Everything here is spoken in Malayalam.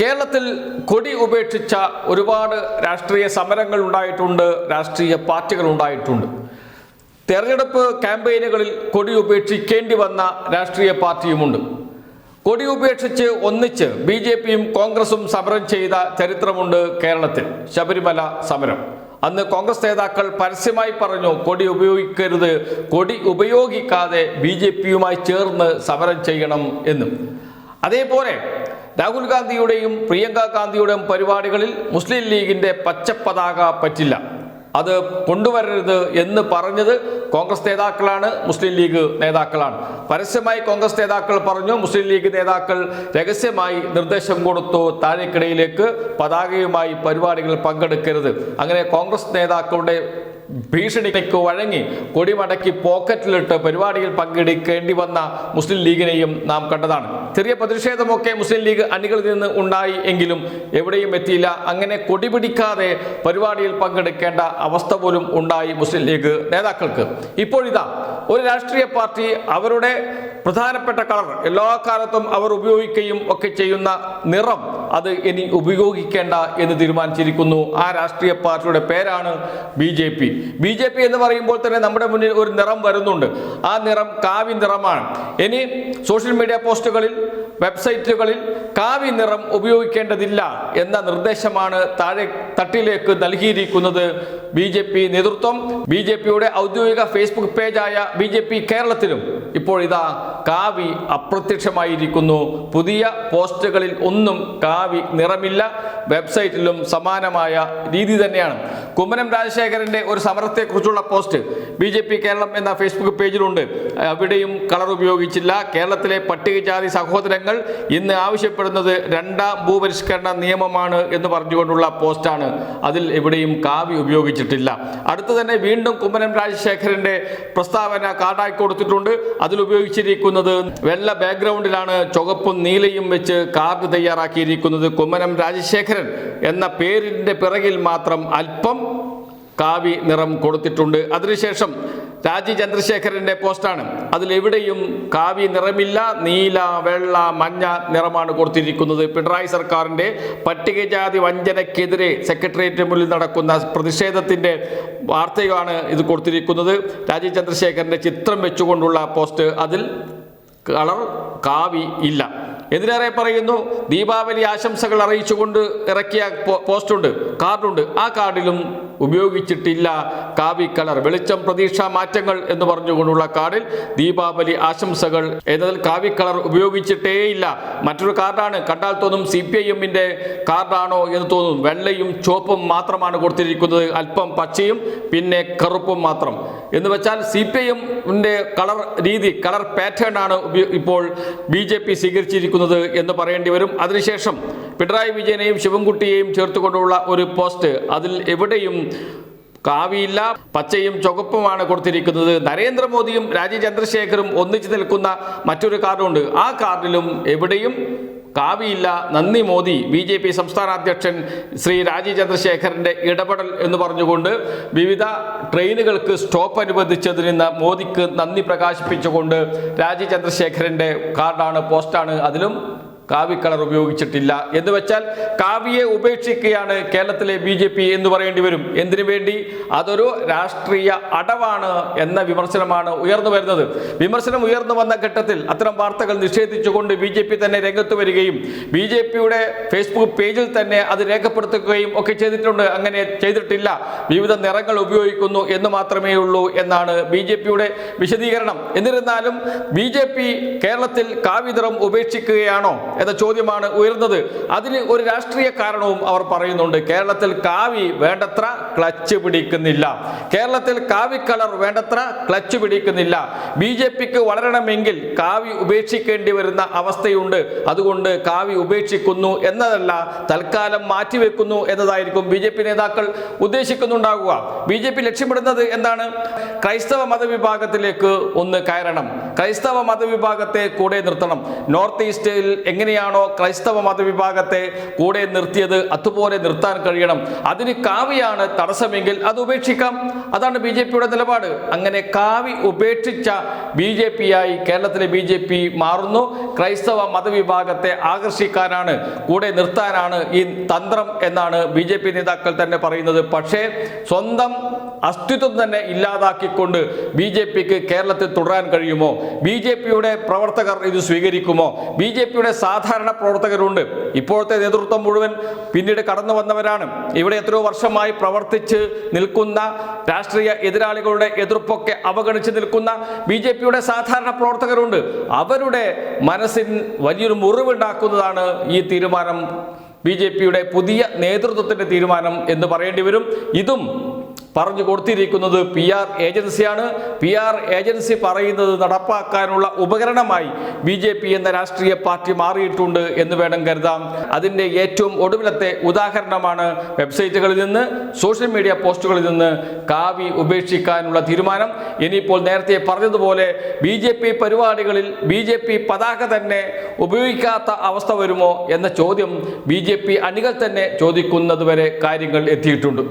കേരളത്തിൽ കൊടി ഉപേക്ഷിച്ച ഒരുപാട് രാഷ്ട്രീയ സമരങ്ങൾ ഉണ്ടായിട്ടുണ്ട് രാഷ്ട്രീയ പാർട്ടികൾ ഉണ്ടായിട്ടുണ്ട്. തെരഞ്ഞെടുപ്പ് ക്യാമ്പയിനുകളിൽ കൊടി ഉപേക്ഷിക്കേണ്ടി വന്ന രാഷ്ട്രീയ പാർട്ടിയുമുണ്ട്. കൊടി ഉപേക്ഷിച്ച് ഒന്നിച്ച് ബി ജെ പിയും കോൺഗ്രസും സമരം ചെയ്ത ചരിത്രമുണ്ട് കേരളത്തിൽ ശബരിമല സമരം. അന്ന് കോൺഗ്രസ് നേതാക്കൾ പരസ്യമായി പറഞ്ഞു കൊടി ഉപയോഗിക്കരുത് കൊടി ഉപയോഗിക്കാതെ ബി ജെ പിയുമായി ചേർന്ന് സമരം ചെയ്യണം എന്നും. അതേപോലെ രാഹുൽ ഗാന്ധിയുടെയും പ്രിയങ്ക ഗാന്ധിയുടെയും പരിപാടികളിൽ മുസ്ലിം ലീഗിന്റെ പച്ചപ്പതാക പറ്റില്ല. അത് കൊണ്ടുവരരുത് എന്ന് പറഞ്ഞത് കോൺഗ്രസ് നേതാക്കളാണ് മുസ്ലിം ലീഗ് നേതാക്കളാണ്. പരസ്യമായി കോൺഗ്രസ് നേതാക്കൾ പറഞ്ഞു മുസ്ലിം ലീഗ് നേതാക്കൾ രഹസ്യമായി നിർദ്ദേശം കൊടുത്തു താഴേക്കിടയിലേക്ക് പതാകയുമായി പരിപാടികൾ പങ്കെടുക്കരുത്. അങ്ങനെ കോൺഗ്രസ് നേതാക്കളുടെ ഭീഷണിക്ക് വഴങ്ങി കൊടിമടക്കി പോക്കറ്റിലിട്ട് പരിപാടിയിൽ പങ്കെടുക്കേണ്ടി വന്ന മുസ്ലിം ലീഗിനെയും നാം കണ്ടതാണ്. ചെറിയ പ്രതിഷേധമൊക്കെ മുസ്ലിം ലീഗ് അണികളിൽ നിന്ന് ഉണ്ടായി എങ്കിലും എവിടെയും എത്തിയില്ല. അങ്ങനെ കൊടിപിടിക്കാതെ പരിപാടിയിൽ പങ്കെടുക്കേണ്ട അവസ്ഥ പോലും ഉണ്ടായി മുസ്ലിം ലീഗ് നേതാക്കൾക്ക്. ഇപ്പോഴിതാ ഒരു രാഷ്ട്രീയ പാർട്ടി അവരുടെ പ്രധാനപ്പെട്ട കളർ എല്ലാ കാലത്തും അവർ ഉപയോഗിക്കുകയും ഒക്കെ ചെയ്യുന്ന നിറം അത് ഇനി ഉപയോഗിക്കേണ്ട എന്ന് തീരുമാനിച്ചിരിക്കുന്നു. ആ രാഷ്ട്രീയ പാർട്ടിയുടെ പേരാണ് B J P. B J P എന്ന് പറയുമ്പോൾ തന്നെ നമ്മുടെ മുന്നിൽ ഒരു നിറം വരുന്നുണ്ട്. ആ നിറം കാവി നിറമാണ്. ഇനി സോഷ്യൽ മീഡിയ പോസ്റ്റുകളിൽ വെബ്സൈറ്റുകളിൽ കാവി നിറം ഉപയോഗിക്കേണ്ടതില്ല എന്ന നിർദ്ദേശമാണ് താഴെ തട്ടിലേക്ക് നൽകിയിരിക്കുന്നത്. ബി ജെ പി നേതൃത്വം ബി ജെ പിയുടെ ഔദ്യോഗിക ഫേസ്ബുക്ക് പേജായ ബി ജെ പി കേരളത്തിലും ഇപ്പോൾ ഇതാ കാവി അപ്രത്യക്ഷമായിരിക്കുന്നു. പുതിയ പോസ്റ്റുകളിൽ ഒന്നും കാവി നിറമില്ല വെബ്സൈറ്റിലും സമാനമായ രീതി തന്നെയാണ്. കുമ്മനം രാജശേഖരന്റെ ഒരു സമരത്തെക്കുറിച്ചുള്ള post B J P Keralam എന്ന ഫേസ്ബുക്ക് പേജിലുണ്ട്. അവിടെയും കളർ ഉപയോഗിച്ചില്ല. കേരളത്തിലെ പട്ടികജാതി സഹോദരങ്ങൾ ഇന്ന് ആവശ്യപ്പെടുന്നത് രണ്ടാം ഭൂപരിഷ്കരണ നിയമമാണ് എന്ന് പറഞ്ഞുകൊണ്ടുള്ള പോസ്റ്റാണ്. അതിൽ എവിടെയും കാവി ഉപയോഗിച്ചിട്ടില്ല. അടുത്ത് തന്നെ വീണ്ടും കുമ്മനം രാജശേഖരന്റെ പ്രസ്താവന കാർഡായി കൊടുത്തിട്ടുണ്ട്. അതിൽ ഉപയോഗിച്ചിരിക്കുന്നത് വെള്ള ബാക്ക്ഗ്രൗണ്ടിലാണ് ചുവപ്പും നീലയും വെച്ച് കാർഡ് തയ്യാറാക്കിയിരിക്കുന്നത് കുമ്മനം രാജശേഖരൻ എന്ന പേരിന്റെ പിറകിൽ മാത്രം അല്പം കാവി നിറം കൊടുത്തിട്ടുണ്ട്. അതിനുശേഷം രാജി ചന്ദ്രശേഖരന്റെ പോസ്റ്റാണ്. അതിൽ എവിടെയും കാവി നിറമില്ല നീല വെള്ള മഞ്ഞ നിറമാണ് കൊടുത്തിരിക്കുന്നത്. പിണറായി സർക്കാരിന്റെ പട്ടികജാതി വഞ്ചനക്കെതിരെ സെക്രട്ടേറിയറ്റിന് മുന്നിൽ നടക്കുന്ന പ്രതിഷേധത്തിന്റെ വാർത്തയാണ് ഇത് കൊടുത്തിരിക്കുന്നത്. രാജി ചന്ദ്രശേഖരന്റെ ചിത്രം വെച്ചുകൊണ്ടുള്ള പോസ്റ്റ് അതിൽ കളർ കാവി ഇല്ല. എന്തിനേറെ പറയുന്നു? ദീപാവലി ആശംസകൾ അറിയിച്ചുകൊണ്ട് ഇറക്കിയ പോസ്റ്റുണ്ട് കാർഡുണ്ട്. ആ കാർഡിലും ഉപയോഗിച്ചിട്ടില്ല. കാവി കളർ വെളിച്ചം പ്രതീക്ഷ മാറ്റങ്ങൾ എന്ന് പറഞ്ഞുകൊണ്ടുള്ള കാർഡിൽ ദീപാവലി ആശംസകൾ. എന്നതിൽ കാവി കളർ ഉപയോഗിച്ചിട്ടേയില്ല. മറ്റൊരു കാർഡാണ്. കണ്ടാൽ തോന്നും സി പി ഐ എമ്മിന്റെ കാർഡാണോ എന്ന് തോന്നും. വെള്ളയും ചുവപ്പും മാത്രമാണ് കൊടുത്തിരിക്കുന്നത്. അല്പം പച്ചയും പിന്നെ കറുപ്പും മാത്രം. എന്ന് വെച്ചാൽ സി പി ഐ കളർ രീതി കളർ പാറ്റേൺ ആണ് ഇപ്പോൾ ബി ജെ പി സ്വീകരിച്ചിരിക്കുന്നത് എന്ന് പറയേണ്ടി വരും. അതിനുശേഷം പിണറായി വിജയനെയും ശിവൻകുട്ടിയെയും ചേർത്തുകൊണ്ടുള്ള ഒരു പോസ്റ്റ്. അതിൽ എവിടെയും കാവിയില്ല പച്ചയും ചുവപ്പുമാണ് കൊടുത്തിരിക്കുന്നത്. നരേന്ദ്രമോദിയും രാജീവ് ചന്ദ്രശേഖറും ഒന്നിച്ചു നിൽക്കുന്ന മറ്റൊരു കാർഡുണ്ട്. ആ കാർഡിലും എവിടെയും കാവിയില്ല നന്ദി മോദി ബി ജെ പി സംസ്ഥാന അധ്യക്ഷൻ ശ്രീ രാജീവ് ചന്ദ്രശേഖരന്റെ ഇടപെടൽ എന്ന് പറഞ്ഞുകൊണ്ട് വിവിധ ട്രെയിനുകൾക്ക് സ്റ്റോപ്പ് അനുവദിച്ചതിന് മോദിക്ക് നന്ദി പ്രകാശിപ്പിച്ചുകൊണ്ട് രാജീവ് ചന്ദ്രശേഖരന്റെ കാർഡാണ് പോസ്റ്റാണ് അതിലും കാവി കളർ ഉപയോഗിച്ചിട്ടില്ല. എന്ന് വെച്ചാൽ കാവിയെ ഉപേക്ഷിക്കുകയാണ് കേരളത്തിലെ ബി ജെ പി എന്ന് പറയേണ്ടി വരും. എന്തിനു വേണ്ടി? അതൊരു രാഷ്ട്രീയ അടവാണ് എന്ന വിമർശനമാണ് ഉയർന്നു വരുന്നത്. വിമർശനം ഉയർന്നു വന്ന ഘട്ടത്തിൽ അത്തരം വാർത്തകൾ നിഷേധിച്ചുകൊണ്ട് ബി ജെ പി തന്നെ രംഗത്ത് വരികയും ബി ജെ പിയുടെ ഫേസ്ബുക്ക് പേജിൽ തന്നെ അത് രേഖപ്പെടുത്തുകയും ഒക്കെ ചെയ്തിട്ടുണ്ട്. അങ്ങനെ ചെയ്തിട്ടില്ല. വിവിധ നിറങ്ങൾ ഉപയോഗിക്കുന്നു എന്ന് മാത്രമേ ഉള്ളൂ എന്നാണ് ബി ജെ പിയുടെ വിശദീകരണം. എന്നിരുന്നാലും ബി ജെ പി കേരളത്തിൽ കാവിതറം ഉപേക്ഷിക്കുകയാണോ എന്ന ചോദ്യമാണ് ഉയർന്നത്. അതിന് ഒരു രാഷ്ട്രീയ കാരണവും അവർ പറയുന്നുണ്ട്. കേരളത്തിൽ കാവി വേണ്ടത്ര ക്ലച്ച് പിടിക്കുന്നില്ല. കേരളത്തിൽ കാവി കളർ വേണ്ടത്ര ക്ലച്ച് പിടിക്കുന്നില്ല. ബി ജെ പിക്ക് വളരണമെങ്കിൽ കാവി ഉപേക്ഷിക്കേണ്ടി വരുന്ന അവസ്ഥയുണ്ട്. അതുകൊണ്ട് കാവി ഉപേക്ഷിക്കുന്നു എന്നതല്ല തൽക്കാലം മാറ്റിവെക്കുന്നു എന്നതായിരിക്കും ബി ജെ പി നേതാക്കൾ ഉദ്ദേശിക്കുന്നുണ്ടാകുക ബി ജെ പി ലക്ഷ്യമിടുന്നത് എന്താണ്? ക്രൈസ്തവ മതവിഭാഗത്തിലേക്ക് ഒന്ന് കയറണം. ക്രൈസ്തവ മതവിഭാഗത്തെ കൂടെ നിർത്തണം. നോർത്ത് ഈസ്റ്റിൽ എങ്ങനെ എങ്ങനെയാണോ ക്രൈസ്തവ മതവിഭാഗത്തെ കൂടെ നിർത്തിയത് അതുപോലെ നിർത്താൻ കഴിയണം. അതിന് കാവിയാണ് തടസ്സമെങ്കിൽ അത് ഉപേക്ഷിക്കാം. അതാണ് ബി ജെ പിയുടെ നിലപാട്. അങ്ങനെ കാവി ഉപേക്ഷിച്ച ബി ജെ പി ആയി കേരളത്തിലെ ബി ജെ പി മാറുന്നു. ക്രൈസ്തവ മതവിഭാഗത്തെ ആകർഷിക്കാനാണ് കൂടെ നിർത്താനാണ് ഈ തന്ത്രം എന്നാണ് ബി ജെ പി നേതാക്കൾ തന്നെ പറയുന്നത്. പക്ഷേ സ്വന്തം അസ്തിത്വം തന്നെ ഇല്ലാതാക്കിക്കൊണ്ട് ബി ജെ പിക്ക് കേരളത്തിൽ തുടരാൻ കഴിയുമോ? ബി ജെ പിയുടെ പ്രവർത്തകർ ഇത് സ്വീകരിക്കുമോ? ബി ജെ പിയുടെ സാധാരണ പ്രവർത്തകരുണ്ട്. ഇപ്പോഴത്തെ നേതൃത്വം മുഴുവൻ പിന്നീട് കടന്നു വന്നവരാണ്. ഇവിടെ എത്രയോ വർഷമായി പ്രവർത്തിച്ച് നിൽക്കുന്ന രാഷ്ട്രീയ എതിരാളികളുടെ എതിർപ്പൊക്കെ അവഗണിച്ച് നിൽക്കുന്ന ബി ജെ പിയുടെ സാധാരണ പ്രവർത്തകരുണ്ട്. അവരുടെ മനസ്സിൽ വലിയൊരു മുറിവുണ്ടാക്കുന്നതാണ് ഈ തീരുമാനം ബി ജെ പിയുടെ പുതിയ നേതൃത്വത്തിന്റെ തീരുമാനം എന്ന് പറയേണ്ടി വരും. ഇതും പറഞ്ഞു കൊടുത്തിരിക്കുന്നത് പി ആർ ഏജൻസിയാണ്. പി ആർ ഏജൻസി പറയുന്നത് നടപ്പാക്കാനുള്ള ഉപകരണമായി ബി ജെ പി എന്ന രാഷ്ട്രീയ പാർട്ടി മാറിയിട്ടുണ്ട് എന്ന് വേണം കരുതാം. അതിന്റെ ഏറ്റവും ഒടുവിലത്തെ ഉദാഹരണമാണ് വെബ്സൈറ്റുകളിൽ നിന്ന് സോഷ്യൽ മീഡിയ പോസ്റ്റുകളിൽ നിന്ന് കാവി ഉപേക്ഷിക്കാനുള്ള തീരുമാനം. ഇനിയിപ്പോൾ നേരത്തെ പറഞ്ഞതുപോലെ ബി ജെ പി പരിപാടികളിൽ ബി ജെ പി പതാക തന്നെ ഉപയോഗിക്കാത്ത അവസ്ഥ വരുമോ എന്ന ചോദ്യം ബി ജെ പി അണികൾ തന്നെ ചോദിക്കുന്നതുവരെ കാര്യങ്ങൾ എത്തിയിട്ടുണ്ട്.